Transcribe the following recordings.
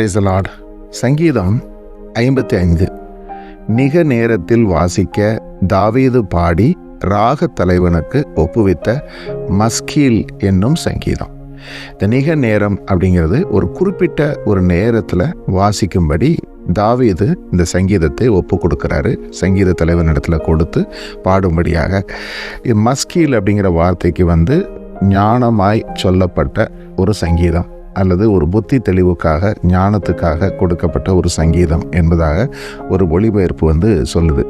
பிரைசலாட் சங்கீதம் ஐம்பத்தி ஐந்து நிக நேரத்தில் வாசிக்க தாவீது பாடி ராக தலைவனுக்கு ஒப்புவித்த மஸ்கீல் என்னும் சங்கீதம். இந்த நிக நேரம் அப்படிங்கிறது ஒரு குறிப்பிட்ட ஒரு நேரத்தில் வாசிக்கும்படி தாவீது இந்த சங்கீதத்தை ஒப்பு கொடுக்குறாரு. சங்கீத தலைவனிடத்தில் கொடுத்து பாடும்படியாக இது மஸ்கீல் அப்படிங்கிற வார்த்தைக்கு வந்து ஞானமாய் சொல்லப்பட்ட ஒரு சங்கீதம். அல்லது ஒரு புத்தி தெளிவுக்காக ஞானத்துக்காக கொடுக்கப்பட்ட ஒரு சங்கீதம் என்பதாக ஒரு ஒளிபெயர்ப்பு வந்து சொல்லுது.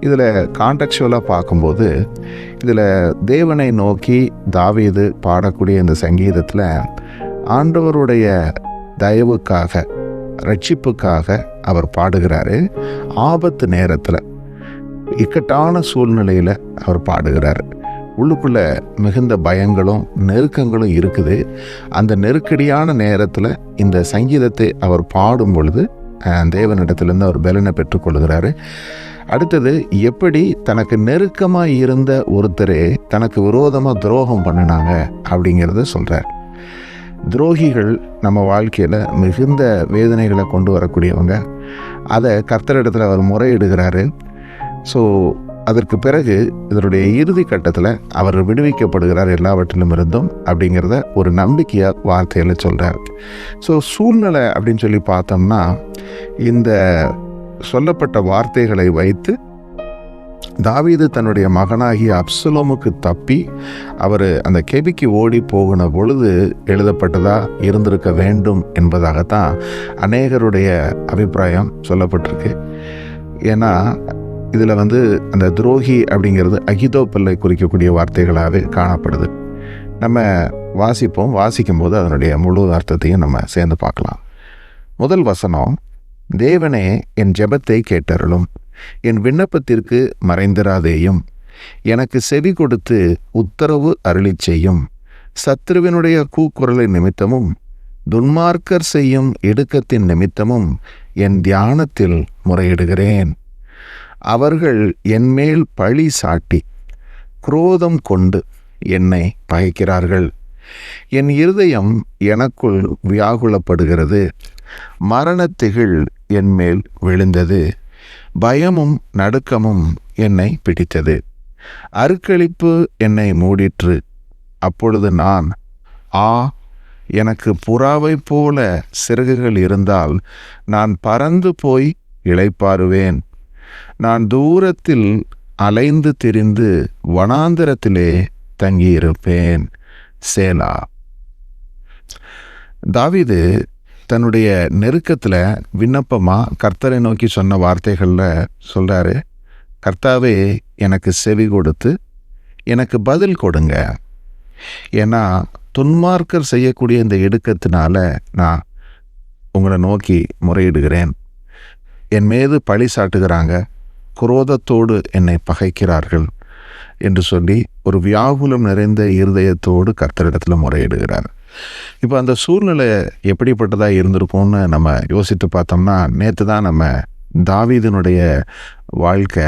இதில் கான்டெக்சுவலாக பார்க்கும்போது இதில் தேவனை நோக்கி தாவீது பாடக்கூடிய இந்த சங்கீதத்தில் ஆண்டவருடைய தயவுக்காக ரட்சிப்புக்காக அவர் பாடுகிறாரு. ஆபத்து நேரத்தில் இக்கட்டான சூழ்நிலையில் அவர் பாடுகிறார். உள்ளுக்குள்ள மிகுந்த பயங்களும் நெருக்கங்களும் இருக்குது. அந்த நெருக்கடியான நேரத்தில் இந்த சங்கீதத்தை அவர் பாடும் பொழுது தேவனிடத்திலிருந்து அவர் பலனை பெற்றுக்கொள்கிறாரு அடுத்தது எப்படி தனக்கு நெருக்கமாக இருந்த ஒருத்தரே தனக்கு விரோதமாக துரோகம் பண்ணினாங்க அப்படிங்கிறத சொல்கிறார் துரோகிகள் நம்ம வாழ்க்கையில் மிகுந்த வேதனைகளை கொண்டு வரக்கூடியவங்க. அதை கர்த்தரிடத்தில் அவர் முறையிடுகிறாரு. ஸோ அதற்கு பிறகு இதனுடைய இறுதி கட்டத்தில் அவர் விடுவிக்கப்படுகிறார் எல்லாவற்றிலும் இருந்தும் அப்படிங்கிறத ஒரு நம்பிக்கையாக வார்த்தையில் சொல்கிறார் ஸோ சூழ்நிலை அப்படின்னு சொல்லி பார்த்தோம்னா இந்த சொல்லப்பட்ட வார்த்தைகளை வைத்து தாவீது தன்னுடைய மகனாகிய அப்சலோமுக்கு தப்பி அவர் அந்த கெபிக்கு ஓடி போகின பொழுது எழுதப்பட்டதா இருந்திருக்க வேண்டும் என்பதாகத்தான் அநேகருடைய அபிப்பிராயம் சொல்லப்பட்டிருக்கு. ஏன்னா இதில் வந்து அந்த துரோகி அப்படிங்கிறது அகிதோப்பல்லை குறிக்கக்கூடிய வார்த்தைகளாகவே காணப்படுது. நம்ம வாசிப்போம் வாசிக்கும் போது அதனுடைய முழு அர்த்தத்தையும் நம்ம சேர்ந்து பார்க்கலாம். முதல் வசனம் தேவனே என் ஜெபத்தை கேட்டருளும். என் விண்ணப்பத்திற்கு மறைந்திராதேயும். எனக்கு செவி கொடுத்து உத்தரவு அருளிச் செய்யும். சத்ருவினுடைய கூக்குரலின் நிமித்தமும் துன்மார்க்கர் செய்யும் இடுக்கத்தின் நிமித்தமும் என் தியானத்தில் முறையிடுகிறேன். அவர்கள் என்மேல் பழி சாட்டி குரோதம் கொண்டு என்னை பகைக்கிறார்கள் என் இருதயம் எனக்குள் வியாகுலப்படுகிறது. மரணத்திகிள் என்மேல் விழுந்தது. பயமும் நடுக்கமும் என்னை பிடித்தது. அருக்களிப்பு என்னை மூடிற்று. அப்பொழுது நான் ஆ எனக்கு புறாவைப் போல சிறகுகள் இருந்தால் நான் பறந்து போய் இளைப்பாறுவேன். நான் தூரத்தில் அலைந்து திரிந்து வனாந்திரத்திலே தங்கியிருப்பேன். சேலா. தாவிது தன்னுடைய நெருக்கத்தில் விண்ணப்பமாக கர்த்தரை நோக்கி சொன்ன வார்த்தைகளில் சொல்கிறாரு கர்த்தாவே எனக்கு செவி கொடுத்து எனக்கு பதில் கொடுங்க. ஏன்னா துன்மார்க்கர் செய்யக்கூடிய இந்த இடுக்கத்தினால நான் உங்களை நோக்கி முறையிடுகிறேன். என் மீது பழி சாட்டுகிறாங்க. குரோதத்தோடு என்னை பகைக்கிறார்கள் என்று சொல்லி ஒரு வியாகுலம் நிறைந்த இருதயத்தோடு கர்த்தரிடத்தில் முறையிடுகிறார். இப்போ அந்த சூழ்நிலை எப்படிப்பட்டதாக இருந்திருக்கும்னு நம்ம யோசித்து பார்த்தோம்னா நேற்று தான் நம்ம தாவீதனுடைய வாழ்க்கை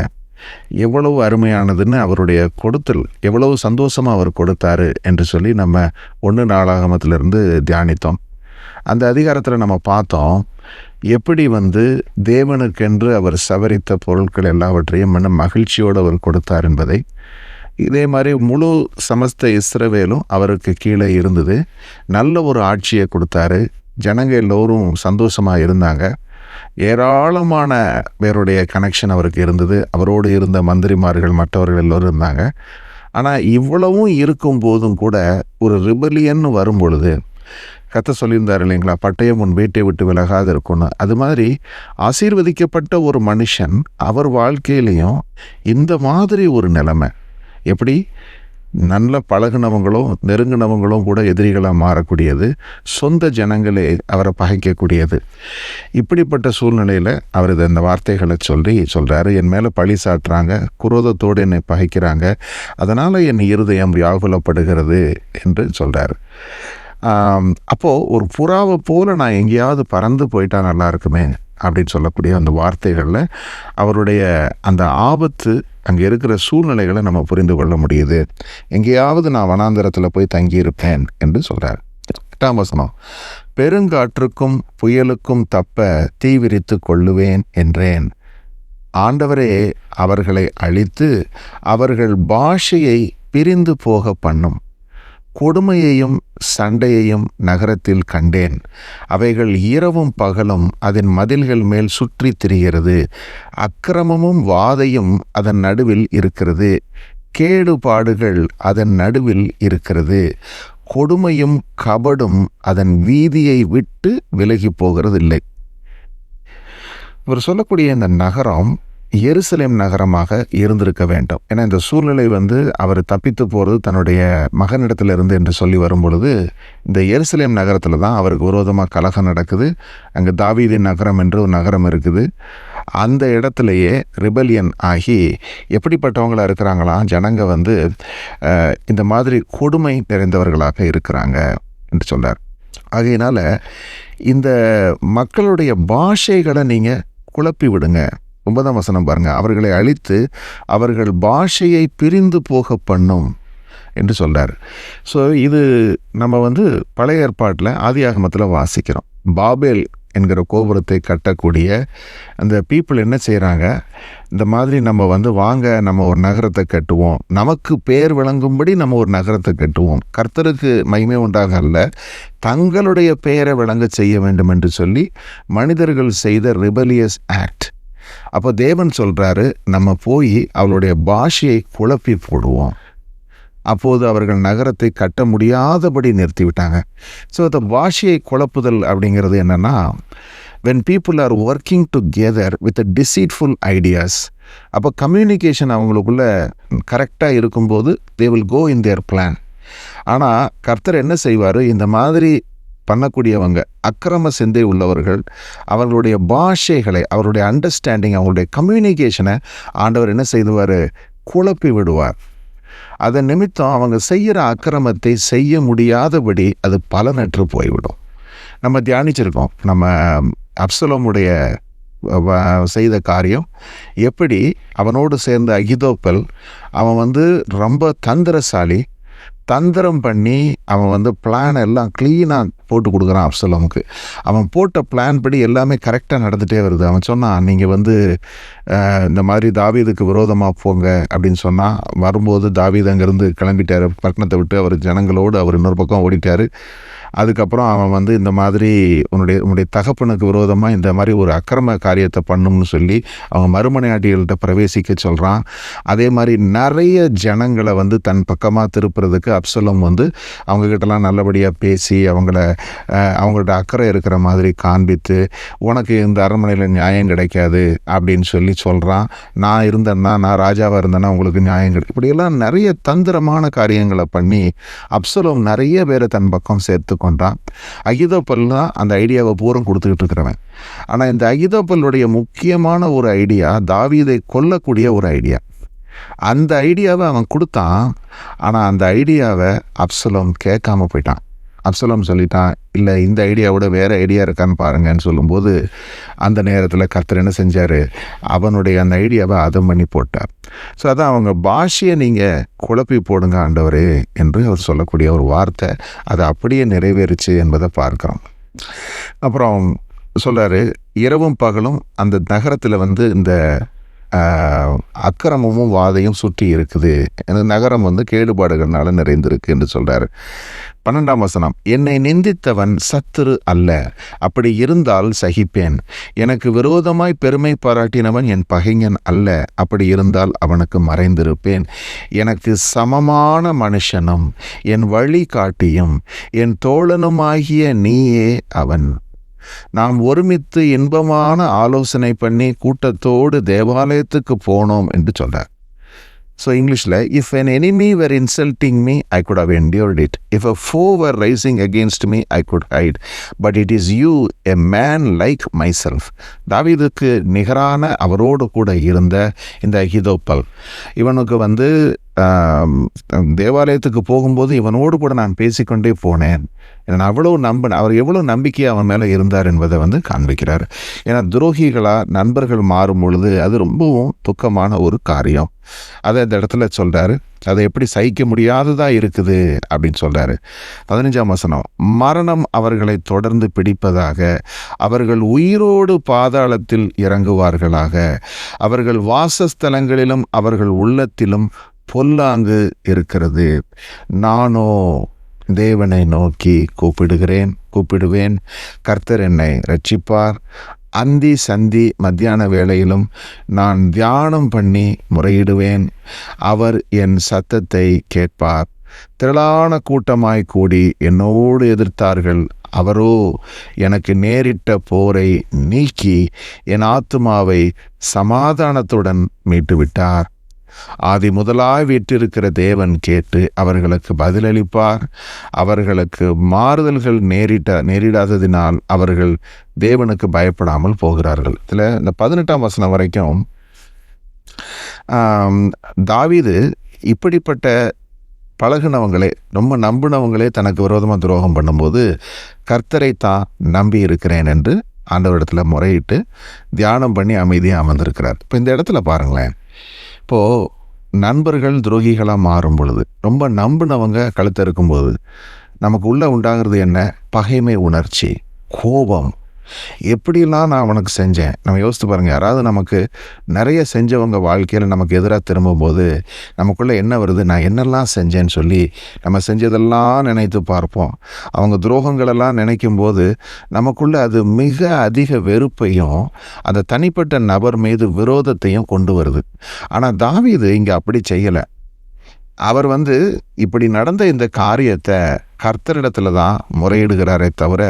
எவ்வளவு அருமையானதுன்னு அவருடைய கொடுத்தல் எவ்வளவு சந்தோஷமாக அவர் கொடுத்தாரு என்று சொல்லி நம்ம ஒன்று நாளாகமத்திலிருந்து தியானித்தோம். அந்த அதிகாரத்தில் நம்ம பார்த்தோம் எப்படி வந்து தேவனுக்கென்று அவர் சவரித்த பொருட்கள் எல்லாவற்றையும் மன மகிழ்ச்சியோடு அவர் கொடுத்தார் என்பதை இதே மாதிரி முழு சமஸ்த இஸ்ரவேலும் அவருக்கு கீழே இருந்தது. நல்ல ஒரு ஆட்சியை கொடுத்தாரு. ஜனங்க எல்லோரும் சந்தோஷமாக இருந்தாங்க. ஏராளமான பேருடைய கனெக்ஷன் அவருக்கு இருந்தது. அவரோடு இருந்த மந்திரிமார்கள் மற்றவர்கள் எல்லோரும் இருந்தாங்க. ஆனால் இவ்வளவும் இருக்கும் போதும் கூட ஒரு ரிபலியன் வரும் பொழுது கத்த சொல்லியிருந்தார் இல்லைங்களா? பட்டயம் உன் வீட்டை விட்டு விலகாது இருக்கணும் அது மாதிரி ஆசீர்வதிக்கப்பட்ட ஒரு மனுஷன் அவர் வாழ்க்கையிலையும் இந்த மாதிரி ஒரு நிலைமை. எப்படி? நல்ல பழகுனவங்களும் நெருங்கினவங்களும் கூட எதிரிகளாக மாறக்கூடியது. சொந்த ஜனங்களே அவரை பகைக்கக்கூடியது. இப்படிப்பட்ட சூழ்நிலையில் அவர் இதை இந்த வார்த்தைகளை சொல்லி சொல்கிறாரு என் மேலே பழி சாட்டுறாங்க குரோதத்தோடு என்னை பகைக்கிறாங்க. அதனால் என் இருதயம் வியாகுலப்படுகிறது என்று சொல்கிறார் அப்போது ஒரு புறாவை போல் நான் எங்கேயாவது பறந்து போயிட்டா நல்லா இருக்குமே அப்படின்னு சொல்லக்கூடிய அந்த வார்த்தைகளில் அவருடைய அந்த ஆபத்து அங்கே இருக்கிற சூழ்நிலைகளை நம்ம புரிந்து கொள்ள முடியுது. எங்கேயாவது நான் வனாந்தரத்தில் போய் தங்கியிருப்பேன் என்று சொல்கிறார் எட்டாம் வசனம் பெருங்காற்றுக்கும் புயலுக்கும் தப்ப தீவிரித்து கொள்ளுவேன் என்றேன். ஆண்டவரே அவர்களை அழித்து அவர்கள் பாஷையை பிரிந்து போக பண்ணும். கொடுமையையும் சண்டையையும் நகரத்தில் கண்டேன். அவைகள் இரவும் பகலும் அதன் மதில்கள் மேல் சுற்றி திரிகிறது. அக்கிரமமும் வாதையும் அதன் நடுவில் இருக்கிறது. கேடுபாடுகள் அதன் நடுவில் இருக்கிறது. கொடுமையும் கபடும் அதன் வீதியை விட்டு விலகி போகிறதில்லை. இவர் சொல்லக்கூடிய இந்த நகரம் எருசலேம் நகரமாக இருந்திருக்க வேண்டும். ஏன்னா இந்த சூழ்நிலை வந்து அவர் தப்பித்து போகிறது தன்னுடைய மகனிடத்திலிருந்து என்று சொல்லி வரும் பொழுது இந்த எருசலேம் நகரத்தில் தான் அவருக்கு விரோதமாக கலகம் நடக்குது. அங்கே தாவீதி நகரம் என்று ஒரு நகரம் இருக்குது. அந்த இடத்துலையே ரிபலியன் ஆகி எப்படிப்பட்டவங்களா இருக்கிறாங்களாம் ஜனங்க வந்து இந்த மாதிரி கொடுமை நிறைந்தவர்களாக இருக்கிறாங்க என்று சொன்னார். ஆகையினால் இந்த மக்களுடைய பாஷைகளை நீங்கள் குழப்பி விடுங்க. ஒன்பதாம் வசனம் பாருங்கள் அவர்களை அழித்து அவர்கள் பாஷையை பிரிந்து போக பண்ணும் என்று சொல்கிறார் ஸோ இது நம்ம வந்து பழைய ஏற்பாட்டில் ஆதியாகமத்தில் வாசிக்கிறோம். பாபேல் என்கிற கோபுரத்தை கட்டக்கூடிய அந்த பீப்புள் என்ன செய்கிறாங்க இந்த மாதிரி நம்ம வந்து வாங்க நம்ம ஒரு நகரத்தை கட்டுவோம். நமக்கு பேர் விளங்கும்படி நம்ம ஒரு நகரத்தை கட்டுவோம். கர்த்தருக்கு மகிமை உண்டாக அல்ல தங்களுடைய பெயரை விளங்க செய்ய வேண்டும் என்று சொல்லி மனிதர்கள் செய்த ரிபலியஸ் ஆக்ட் அப்போ தேவன் சொல்கிறாரு நம்ம போய் அவளுடைய பாஷையை குழப்பி போடுவோம். அப்போது அவர்கள் நகரத்தை கட்ட முடியாதபடி நிறுத்திவிட்டாங்க. ஸோ இந்த பாஷையை குழப்புதல் அப்படிங்கிறது என்னன்னா when people are working together with deceitful ideas அப்போ கம்யூனிகேஷன் அவங்களுக்குள்ள கரெக்டாக இருக்கும்போது they will go in there plan ஆனால் கர்த்தர் என்ன செய்வார்? இந்த மாதிரி பண்ணக்கூடியவங்க அக்கிரம சிந்தை உள்ளவர்கள் அவர்களுடைய பாஷைகளை அவருடைய அண்டர்ஸ்டாண்டிங் அவங்களுடைய கம்யூனிகேஷனை ஆண்டவர் என்ன செய்துவார்? குழப்பி விடுவார். அதன் நிமித்தம் அவங்க செய்கிற அக்கிரமத்தை செய்ய முடியாதபடி அது பலனற்று போய்விடும். நம்ம தியானிச்சிருக்கோம். நம்ம அப்சலோமுடைய செய்த காரியம் எப்படி அவனோடு சேர்ந்த அகிதோப்பல் அவன் வந்து ரொம்ப தந்திரசாலி தந்திரம் பண்ணி அவன் வந்து பிளான் எல்லாம் க்ளீனாக போட்டு கொடுக்குறான் அப்சலமுக்கு. அவன் போட்ட பிளான் படி எல்லாமே கரெக்டாக நடந்துகிட்டே வருது. அவன் சொன்னான் நீங்கள் வந்து இந்த மாதிரி தாவீதுக்கு விரோதமாக போங்க அப்படின்னு சொன்னால் வரும்போது தாவீது அங்கேருந்து கிளம்பிட்டார். பட்டணத்தை விட்டு அவர் ஜனங்களோடு அவர் இன்னொரு பக்கம் ஓடிட்டார். அதுக்கப்புறம் அவன் வந்து இந்த மாதிரி உன்னுடைய உன்னுடைய தகப்பனுக்கு விரோதமாக இந்த மாதிரி ஒரு அக்கிரம காரியத்தை பண்ணும்னு சொல்லி அவன் மறுமனையாட்டிகள்கிட்ட பிரவேசிக்க சொல்கிறான் அதே மாதிரி நிறைய ஜனங்களை வந்து தன் பக்கமாக திருப்புறதுக்கு அப்சலம் வந்து அவங்கக்கிட்டலாம் நல்லபடியாக பேசி அவங்கள அவங்களோட அவங்கள்ட்ட அக்கறை இருக்கிற மாதிரி காண்பித்து உனக்கு இந்த அரண்மனையில் நியாயம் கிடைக்காது அப்படின்னு சொல்லி சொல்கிறான் நான் இருந்தேன்னா நான் ராஜாவாக இருந்தேன்னா உங்களுக்கு நியாயம் கிடைக்கும் இப்படியெல்லாம் நிறைய தந்திரமான காரியங்களை பண்ணி அப்சலோம் நிறைய பேரை தன் பக்கம் சேர்த்து கொண்டான். அகிதோப்பல் அந்த ஐடியாவை பூரம் கொடுத்துக்கிட்டு இருக்கிறவன். ஆனால் இந்த அகிதோப்பலுடைய முக்கியமான ஒரு ஐடியா தாவீதை கொல்லக்கூடிய ஒரு ஐடியா. அந்த ஐடியாவை அவன் கொடுத்தான். ஆனால் அந்த ஐடியாவை அப்சலோம் கேட்காம போயிட்டான். அப்சலோம் சொல்லிட்டான் இல்லை இந்த ஐடியாவோட வேறு ஐடியா இருக்கான்னு பாருங்கன்னு சொல்லும்போது அந்த நேரத்தில் கர்த்தர் என்ன செஞ்சார்? அவனுடைய அந்த ஐடியாவை அதம் பண்ணி போட்டார். ஸோ அதான் அவங்க பாஷையை நீங்கள் குழப்பி போடுங்க ஆண்டவரே என்று அவர் சொல்லக்கூடிய ஒரு வார்த்தை. அது அப்படியே நிறைவேறுச்சு என்பதை பார்க்குறோம். அப்புறம் சொல்கிறாரு இரவும் பகலும் அந்த நகரத்தில் வந்து இந்த அக்கிரமமும் வாதையும் சுற்றி இருக்குது. எனது நகரம் வந்து கேடுபாடுகள்னால நிறைந்திருக்கு என்று சொல்கிறார் பன்னெண்டாம் வசனம் என்னை நிந்தித்தவன் சத்துரு அல்ல. அப்படி இருந்தால் சகிப்பேன். எனக்கு விரோதமாய் பெருமை பாராட்டினவன் என் பகைஞன் அல்ல. அப்படி இருந்தால் அவனுக்கு மறைந்திருப்பேன். எனக்கு சமமான மனுஷனும் என் வழி காட்டியும் என் தோழனுமாகிய நீயே அவன். நாம் ஒருமித்து இன்பமான ஆலோசனை பண்ணி கூட்டத்தோடு தேவாலயத்துக்கு போனோம் என்று சொல்கிறார் ஸோ இங்கிலீஷில் if an enemy were insulting me I could have endured it if a foe were rising against me I could hide but it is you a man like myself தாவிதுக்கு நிகரான அவரோடு கூட இருந்த இந்த ஹிதோப்பல் இவனுக்கு வந்து தேவாலயத்துக்கு போகும்போது இவனோடு கூட நான் பேசிக்கொண்டே போனேன். நான் அவ்வளோ நம்ப அவர் எவ்வளோ நம்பிக்கையாக அவன் மேலே இருந்தார் என்பதை வந்து காண்பிக்கிறார். ஏன்னா துரோகிகளாக நண்பர்கள் மாறும் பொழுது அது ரொம்பவும் துக்கமான ஒரு காரியம். அதை இந்த இடத்துல சொல்கிறாரு அதை எப்படி சகிக்க முடியாததாக இருக்குது? அப்படின்னு சொல்கிறாரு பதினஞ்சாம் வசனம் மரணம் அவர்களை தொடர்ந்து பிடிப்பதாக அவர்கள் உயிரோடு பாதாளத்தில் இறங்குவார்களாக அவர்கள் வாசஸ்தலங்களிலும் அவர்கள் உள்ளத்திலும் பொல்லாங்கு இருக்கிறது. நானோ தேவனை நோக்கி கூப்பிடுகிறேன் கூப்பிடுவேன். கர்த்தர் என்னை ரட்சிப்பார் அந்தி சந்தி மத்தியான வேளையிலும் நான் தியானம் பண்ணி முறையிடுவேன். அவர் என் சத்தத்தை கேட்பார். திரளான கூட்டமாய் கூடி என்னோடு எதிர்த்தார்கள். அவரோ எனக்கு நேரிட்ட போரை நீக்கி என் ஆத்துமாவை சமாதானத்துடன் மீட்டுவிட்டார். ஆதி முதலாய் வீற்றிருக்கிற தேவன் கேட்டு அவர்களுக்கு பதிலளிப்பார். அவர்களுக்கு மாறுதல்கள் நேரிட்ட நேரிடாததினால் அவர்கள் தேவனுக்கு பயப்படாமல் போகிறார்கள். இதில் இந்த பதினெட்டாம் வசனம் வரைக்கும் தாவிது தாவீது இப்படிப்பட்ட பழகுனவங்களே ரொம்ப நம்பினவங்களே தனக்கு விரோதமாக துரோகம் பண்ணும்போது கர்த்தரை தான் நம்பி இருக்கிறேன் என்று ஆண்டவரிடத்தில் முறையிட்டு தியானம் பண்ணி அமைதியாக அமர்ந்திருக்கிறார். இப்போ இந்த இடத்துல பாருங்களேன். இப்போது நண்பர்கள் துரோகிகளாக மாறும் பொழுது ரொம்ப நம்பினவங்க கழுத்த இருக்கும்போது நமக்கு உள்ளே உண்டாகிறது என்ன? பகைமை உணர்ச்சி கோபம். எப்படிலாம் நான் அவனுக்கு செஞ்சேன்? நம்ம யோசித்து பாருங்கள் யாராவது நமக்கு நிறைய செஞ்சவங்க வாழ்க்கையில் நமக்கு எதிராக திரும்பும்போது நமக்குள்ளே என்ன வருது? நான் என்னெல்லாம் செஞ்சேன்னு சொல்லி நம்ம செஞ்சதெல்லாம் நினைத்து பார்ப்போம். அவங்க துரோகங்களெல்லாம் நினைக்கும் போது நமக்குள்ளே அது மிக அதிக வெறுப்பையும் அந்த தனிப்பட்ட நபர் மீது விரோதத்தையும் கொண்டு வருது. ஆனால் தாவீது இங்கே அப்படி செய்யலை. அவர் வந்து இப்படி நடந்த இந்த காரியத்தை கர்த்தரிடத்துல தான் முறையிடுகிறாரே தவிர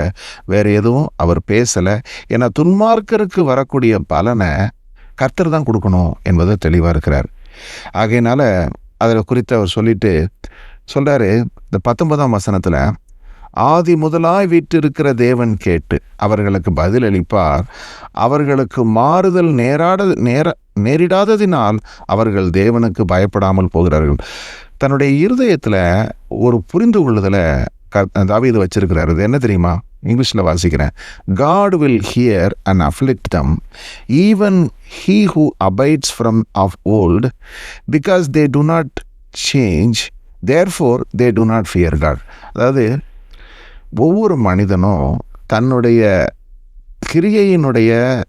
வேறு எதுவும் அவர் பேசலை. ஏன்னா துன்மார்க்கருக்கு வரக்கூடிய பலனை கர்த்தர் தான் கொடுக்கணும் என்பது தெளிவாக இருக்கிறார். ஆகையினால அதில் குறித்து அவர் சொல்லிட்டு சொல்கிறாரு இந்த பத்தொன்பதாம் வசனத்தில் ஆதி முதலாய் வீற்றிருக்கிற தேவன் கேட்டு அவர்களுக்கு பதிலளிப்பார். அவர்களுக்கு மாறுதல் நேராட நேர நேரிடாததினால் அவர்கள் தேவனுக்கு பயப்படாமல் போகிறார்கள். தன்னுடைய இருதயத்தில் ஒரு புரிந்து கொள்ளுதலை க தாவீது வச்சிருக்கிறாரு. இது என்ன தெரியுமா? இங்கிலீஷில் வாசிக்கிறேன். God will hear and afflict them even he who abides from of old because they do not change their for they do not fear God அதாவது ஒவ்வொரு மனிதனும் தன்னுடைய கிரியையினுடைய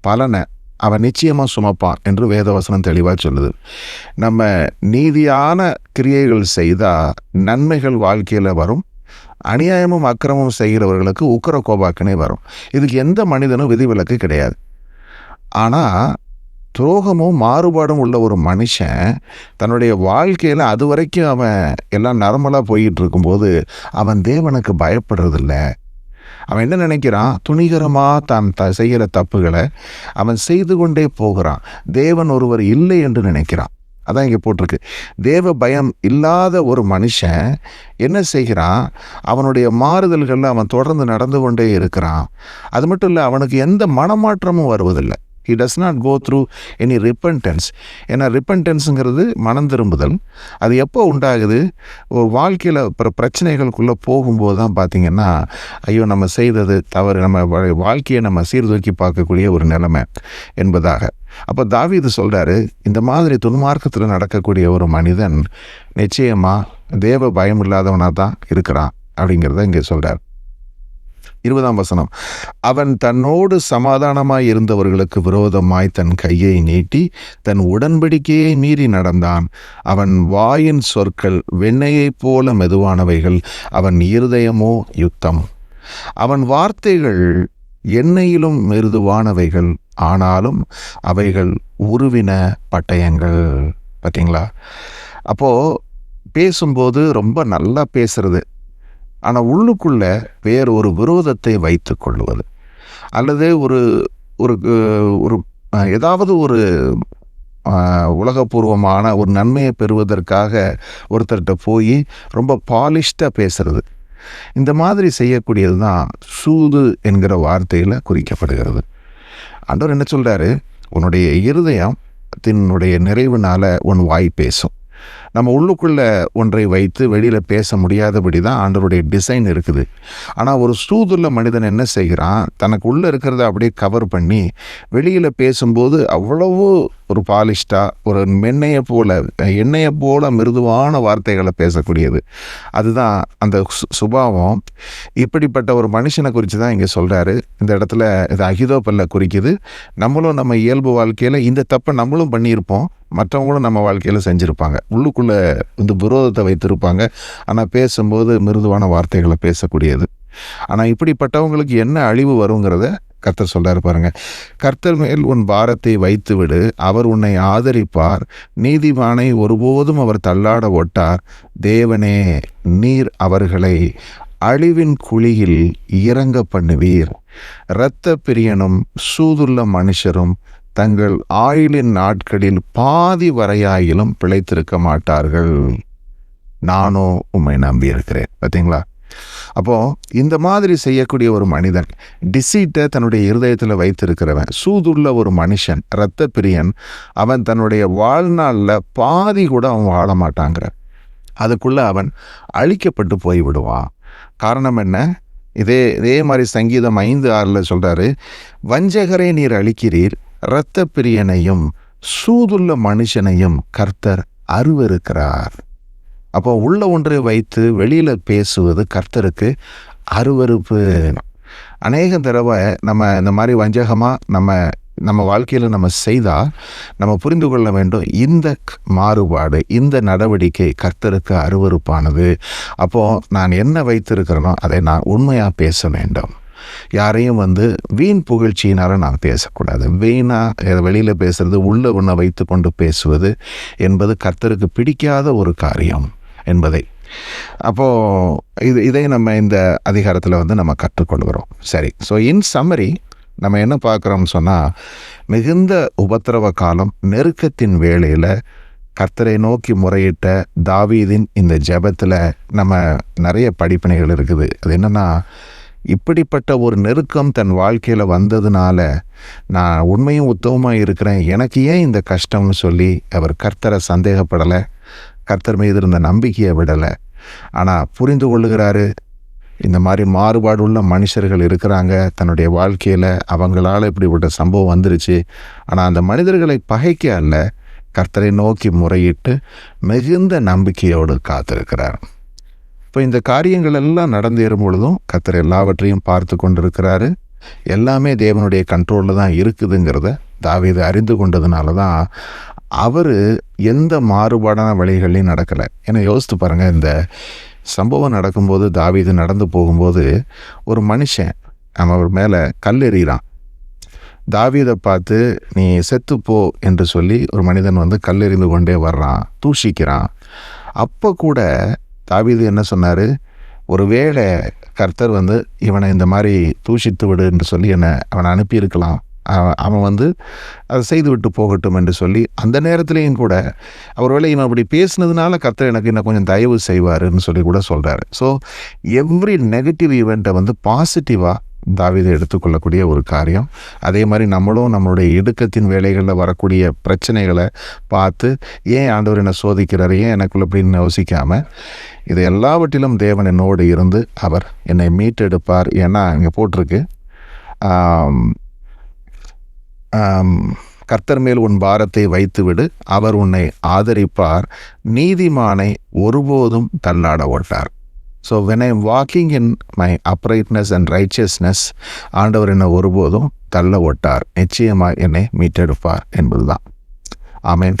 பலனை அவன் நிச்சயமாக சுமப்பான் என்று வேதவசனம் தெளிவாக சொல்லுது. நம்ம நீதியான கிரியைகள் செய்தால் நன்மைகள் வாழ்க்கையில் வரும் அநியாயமும் அக்கிரமும் செய்கிறவர்களுக்கு உக்கர கோபாக்கனே வரும். இதுக்கு எந்த மனிதனும் விதிவிலக்கு கிடையாது. ஆனால் துரோகமும் மாறுபாடும் உள்ள ஒரு மனுஷன் தன்னுடைய வாழ்க்கையில் அது வரைக்கும் அவன் எல்லாம் நார்மலாக போயிட்டு இருக்கும்போது அவன் தேவனுக்கு பயப்படுறதில்ல. அவன் என்ன நினைக்கிறான்? துணிகரமாக தான் த செய்கிற தப்புகளை அவன் செய்து கொண்டே போகிறான். தேவன் ஒருவர் இல்லை என்று நினைக்கிறான். அதான் இங்கே போட்டிருக்கு. தேவ பயம் இல்லாத ஒரு மனுஷன் என்ன செய்கிறான்? அவனுடைய மாறுதல்களில் அவன் தொடர்ந்து நடந்து கொண்டே இருக்கிறான். அது மட்டும் இல்லை அவனுக்கு எந்த மனமாற்றமும் வருவதில்லை. He does not go through any repentance ஏன்னா ரிப்பன்டென்ஸுங்கிறது மனம் திரும்புதல். அது எப்போ உண்டாகுது? ஒரு வாழ்க்கையில் அப்புறம் பிரச்சனைகளுக்குள்ளே போகும்போது தான் பார்த்திங்கன்னா ஐயோ நம்ம செய்தது தவறு நம்ம வாழ்க்கையை நம்ம சீர்தூக்கி பார்க்கக்கூடிய ஒரு நிலைமை என்பதாக. அப்போ தாவீது சொல்கிறாரு இந்த மாதிரி துன்மார்க்கத்தில் நடக்கக்கூடிய ஒரு மனிதன் நிச்சயமாக தேவ பயம் இல்லாதவனாக தான் இருக்கிறான் அப்படிங்கிறத இங்கே சொல்கிறார் இருபதாம் வசனம். அவன் தன்னோடு சமாதானமாய் இருந்தவர்களுக்கு விரோதமாய் தன் கையை நீட்டி தன் உடன்படிக்கையை மீறி நடந்தான். அவன் வாயின் சொற்கள் வெண்ணையைப் போல மெதுவானவைகள் அவன் இருதயமோ யுத்தம். அவன் வார்த்தைகள் எண்ணெயிலும் மிருதுவானவைகள் ஆனாலும் அவைகள் உருவின பட்டயங்கள். பார்த்தீங்களா அப்போது பேசும்போது ரொம்ப நல்லா பேசுறது. ஆனால் உள்ளுக்குள்ள வேறு ஒரு விரோதத்தை வைத்து கொள்வது. அல்லது ஒரு ஒரு ஒரு ஏதாவது ஒரு உலகபூர்வமான ஒரு நன்மையை பெறுவதற்காக ஒருத்தர்கிட்ட போய் ரொம்ப பாலிஷ்டாக பேசுறது. இந்த மாதிரி செய்யக்கூடியது தான் சூது என்கிற வார்த்தையில் குறிக்கப்படுகிறது. அன்றவர் என்ன சொல்கிறாரு உன்னுடைய இருதயம் தின்னுடைய நிறைவுனால உன் வாய் பேசும். நம்ம உள்ளுக்குள்ள ஒன்றை வைத்து வெளியில் பேச முடியாதபடி தான் ஆண்டவருடைய டிசைன் இருக்குது. ஆனால் ஒரு சூதுள்ள மனிதன் என்ன செய்கிறான்? தனக்கு உள்ளே இருக்கிறத அப்படியே கவர் பண்ணி வெளியில் பேசும்போது அவ்வளவு ஒரு பாலிஷ்டாக ஒரு மென்னையை போல் எண்ணெயை போல் மிருதுவான வார்த்தைகளை பேசக்கூடியது. அதுதான் அந்த சு- சுபாவம். இப்படிப்பட்ட ஒரு மனுஷனை குறித்து தான் இங்கே சொல்கிறாரு இந்த இடத்துல இது அகிதோப்பல்ல குறிக்குது. நம்மளும் நம்ம இயல்பு வாழ்க்கையில் இந்த தப்பை நம்மளும் பண்ணியிருப்போம். மற்றவங்களும் நம்ம வாழ்க்கையில் செஞ்சுருப்பாங்க. உள்ளுக்குள்ளே வந்து விரோதத்தை வைத்திருப்பாங்க. ஆனால் பேசும்போது மிருதுவான வார்த்தைகளை பேசக்கூடியது. ஆனால் இப்படிப்பட்டவங்களுக்கு என்ன அழிவு வருங்கிறத கர்த்தர் சொல்கிறார் பாருங்க. கர்த்தர் மேல் உன் பாரத்தை வைத்துவிடு. அவர் உன்னை ஆதரிப்பார். நீதிமானை ஒருபோதும் அவர் தள்ளாட ஒட்டார். தேவனே நீர் அவர்களை அழிவின் குழியில் இறங்க பண்ணுவீர். இரத்த பிரியனும் சூதுள்ள மனுஷரும் தங்கள் ஆயுளின் நாட்களில் பாதி வரையாயிலும் பிழைத்திருக்க மாட்டார்கள். நானும் உம்மை நம்பியிருக்கிறேன். பார்த்தீங்களா? அப்போது இந்த மாதிரி செய்யக்கூடிய ஒரு மனிதன் டிசீட்டை தன்னுடைய இருதயத்தில் வைத்திருக்கிறவன் சூதுள்ள ஒரு மனுஷன் இரத்த பிரியன் அவன் தன்னுடைய வாழ்நாளில் பாதி கூட அவன் வாழ மாட்டாங்கிற அதுக்குள்ளே அவன் அழிக்கப்பட்டு போய் விடுவான். காரணம் என்ன? இதே இதே மாதிரி சங்கீதம் ஐந்து ஆறில் சொல்கிறாரு வஞ்சகரை நீர் அழிக்கிறீர் இரத்த பிரியனையும் சூதுள்ள மனுஷனையும் கர்த்தர் அருவருக்கிறார். அப்போ உள்ள ஒன்றை வைத்து வெளியில் பேசுவது கர்த்தருக்கு அருவருப்பு. அநேக தடவை நம்ம இந்த மாதிரி வஞ்சகமாக நம்ம நம்ம வாழ்க்கையில் நம்ம செய்தால் நம்ம புரிந்து கொள்ள வேண்டும் இந்த மாறுபாடு இந்த நடவடிக்கை கர்த்தருக்கு அருவருப்பானது. அப்போது நான் என்ன வைத்திருக்கிறேனோ அதை நான் உண்மையாக பேச வேண்டும். யாரையும் வந்து வீண் புகழ்ச்சியினால நான் பேசக்கூடாது. வீணாக வெளியில் பேசுறது உள்ள ஒன்றை வைத்து கொண்டு பேசுவது என்பது கர்த்தருக்கு பிடிக்காத ஒரு காரியம். என்பதை. அப்போது இது இதை நம்ம இந்த அதிகாரத்தில் வந்து நம்ம கற்றுக்கொள்கிறோம். சரி ஸோ இன் சம்மரி நம்ம என்ன பார்க்குறோம்னு சொன்னால் மிகுந்த உபத்திரவ காலம் நெருக்கத்தின் வேளையில் கர்த்தரை நோக்கி முறையிட்ட தாவீதின் இந்த ஜெபத்தில் நம்ம நிறைய படிப்பினைகள் இருக்குது. அது என்னென்னா இப்படிப்பட்ட ஒரு நெருக்கம் தன் வாழ்க்கையில் வந்ததுனால நான் உண்மையும் உத்தமமாக இருக்கிறேன். எனக்கு ஏன் இந்த கஷ்டம்னு சொல்லி அவர் கர்த்தரை சந்தேகப்படலை? கர்த்தர் மீது இருந்த நம்பிக்கையை விடலை. ஆனால் புரிந்து கொள்ளுகிறாரு. இந்த மாதிரி மாறுபாடு உள்ள மனுஷர்கள் இருக்கிறாங்க. தன்னுடைய வாழ்க்கையில் அவங்களால இப்படிப்பட்ட சம்பவம் வந்துருச்சு. ஆனால் அந்த மனிதர்களை பகைக்க அல்ல. கர்த்தரை நோக்கி முறையிட்டு மிகுந்த நம்பிக்கையோடு காத்திருக்கிறார். இப்போ இந்த காரியங்கள் எல்லாம் நடந்தேறும் பொழுதும் கர்த்தர் எல்லாவற்றையும் பார்த்து கொண்டிருக்கிறாரு. எல்லாமே தேவனுடைய கண்ட்ரோலில் தான் இருக்குதுங்கிறத தாவீது அறிந்து கொண்டதுனால தான் அவர் எந்த மாறுபாடான வழிகளையும் நடக்கலை. ஏன்னா யோசித்து பாருங்கள் இந்த சம்பவம் நடக்கும்போது தாவீது நடந்து போகும்போது ஒரு மனுஷன் அவர் மேலே கல் எறிகிறான். தாவீதை பார்த்து நீ செத்துப்போ என்று சொல்லி ஒரு மனிதன் வந்து கல்லெறிந்து கொண்டே வர்றான் தூஷிக்கிறான். அப்போ கூட தாவீது என்ன சொன்னார்? ஒருவேளை கர்த்தர் வந்து இவனை இந்த மாதிரி தூஷித்து விடு என்று சொல்லி என்னை அவனை அனுப்பியிருக்கலாம். அவன் வந்து அதை செய்து விட்டு போகட்டும் என்று சொல்லி அந்த நேரத்துலேயும் கூட ஒருவேளை இவன் அப்படி பேசினதுனால கர்த்தர் எனக்கு இன்னும் கொஞ்சம் தயவு செய்வாருன்னு சொல்லி கூட சொல்கிறாரு ஸோ எவ்ரி நெகட்டிவ் ஈவெண்ட்டை வந்து பாசிட்டிவாக தாவீது எடுத்துக்கொள்ளக்கூடிய ஒரு காரியம். அதே மாதிரி நம்மளும் நம்மளுடைய இடுக்கத்தின் வேலைகளில் வரக்கூடிய பிரச்சனைகளை பார்த்து ஏன் ஆண்டவர் என்னை சோதிக்கிறார்? ஏன் எனக்குள்ள அப்படின்னு யோசிக்காமல் இது எல்லாவற்றிலும் தேவன் என்னோடு இருந்து அவர் என்னை மீட்டெடுப்பார். ஏன்னா இங்கே போட்டிருக்கு. கர்த்தர் மேல் உன் பாரத்தை வைத்துவிடு. அவர் உன்னை ஆதரிப்பார். நீதிமானை ஒருபோதும் தள்ளாட ஓட்டார் so when I walking in my uprightness and righteousness ஆண்டவர் என்னை ஒருபோதும் தள்ள ஒட்டார் நிச்சயமாக என்னை மீட்டெடுப்பார் என்பதுதான். ஆமேன்.